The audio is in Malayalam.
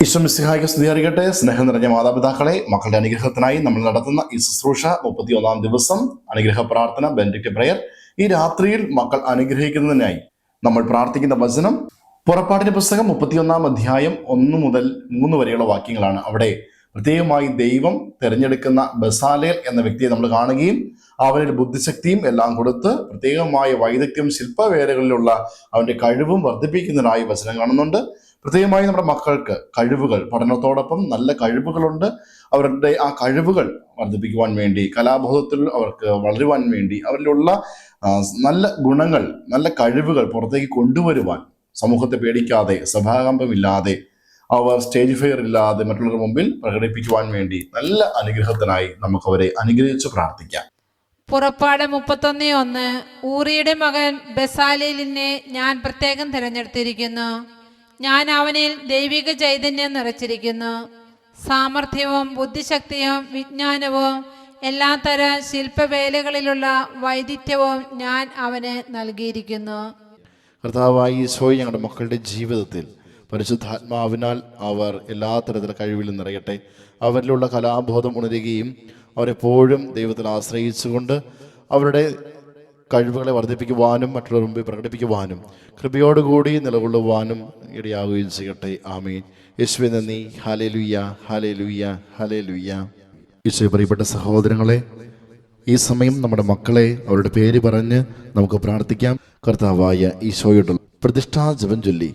ഈശ്വമിസിഹായിക്ക് സ്തുതിയറിയട്ടെ. സ്നേഹം നിറഞ്ഞ മാതാപിതാക്കളെ മക്കളുടെ അനുഗ്രഹത്തിനായി നമ്മൾ നടത്തുന്ന ഈ ശുശ്രൂഷ മുപ്പത്തി ഒന്നാം ദിവസം അനുഗ്രഹ പ്രാർത്ഥന ബെൻഡിക്ട് പ്രയർ ഈ രാത്രിയിൽ മക്കൾ അനുഗ്രഹിക്കുന്നതിനായി നമ്മൾ പ്രാർത്ഥിക്കുന്ന വചനം പുറപ്പാടിന്റെ പുസ്തകം മുപ്പത്തിയൊന്നാം അധ്യായം ഒന്ന് മുതൽ മൂന്ന് വരെയുള്ള വാക്യങ്ങളാണ് അവിടെ പ്രത്യേകമായി ദൈവം തിരഞ്ഞെടുക്കുന്ന ബസാലേൽ എന്ന വ്യക്തിയെ നമ്മൾ കാണുകയും അവനൊരു ബുദ്ധിശക്തിയും എല്ലാം കൊടുത്ത് പ്രത്യേകമായ വൈദഗ്ധ്യം ശില്പവേലകളിലുള്ള അവന്റെ കഴിവും വർദ്ധിപ്പിക്കുന്നതിനായി വചനം കാണുന്നുണ്ട്. പ്രത്യേകമായി നമ്മുടെ മക്കൾക്ക് കഴിവുകൾ പഠനത്തോടൊപ്പം നല്ല കഴിവുകളുണ്ട്. അവരുടെ ആ കഴിവുകൾ വർദ്ധിപ്പിക്കുവാൻ വേണ്ടി കലാബോധത്തിൽ അവർക്ക് വളരുവാൻ വേണ്ടി അവരിലുള്ള നല്ല ഗുണങ്ങൾ നല്ല കഴിവുകൾ പുറത്തേക്ക് കൊണ്ടുവരുവാൻ സമൂഹത്തെ പേടിക്കാതെ സഭാകമ്പമില്ലാതെ അവർ സ്റ്റേജ് ഫെയർ ഇല്ലാതെ മറ്റുള്ളവരുടെ മുമ്പിൽ പ്രകടിപ്പിക്കുവാൻ വേണ്ടി നല്ല അനുഗ്രഹത്തിനായി നമുക്ക് അവരെ അനുഗ്രഹിച്ച് പ്രാർത്ഥിക്കാം. പുറപ്പാട് മുപ്പത്തൊന്ന് ഒന്ന് ഊറിയുടെ മകൻ ബസാലേലിനെ ഞാൻ പ്രത്യേകം തിരഞ്ഞെടുത്തിരിക്കുന്നു. ഞാൻ അവനിൽ ദൈവിക ചൈതന്യം നിറച്ചിരിക്കുന്നു. സാമർഥ്യവും ബുദ്ധിശക്തിയും വിജ്ഞാനവും എല്ലാ എല്ലാത്തര ശില്പവേലകളിലുള്ള വൈദിധ്യവും ഞാൻ അവന് നൽകിയിരിക്കുന്നു. കർത്താവായി ഈശോയെ ഞങ്ങളുടെ മക്കളുടെ ജീവിതത്തിൽ പരിശുദ്ധാത്മാവിനാൽ അവർ എല്ലാ തരത്തിലും കഴിവിലും നിറയട്ടെ. അവരിലുള്ള കലാബോധം ഉണരുകയും അവരെപ്പോഴും ദൈവത്തിൽ ആശ്രയിച്ചുകൊണ്ട് അവരുടെ കഴിവുകളെ വർദ്ധിപ്പിക്കുവാനും മറ്റുള്ളവർ മുമ്പിൽ പ്രകടിപ്പിക്കുവാനും കൃപയോടുകൂടി നിലകൊള്ളുവാനും ഇടയാവുകയും ചെയ്യട്ടെ. ആമീൻ. യേശുവെ നന്ദി. ഹാലേ ലുയ്യ ഹാലേ ലുയ്യ ഹാലേ ലുയ്യ ഈശോ പ്രിയപ്പെട്ട സഹോദരങ്ങളെ ഈ സമയം നമ്മുടെ മക്കളെ അവരുടെ പേര് പറഞ്ഞ് നമുക്ക് പ്രാർത്ഥിക്കാം. കർത്താവായ ഈശോയുടെ പ്രതിഷ്ഠാ ജപം ചൊല്ലി.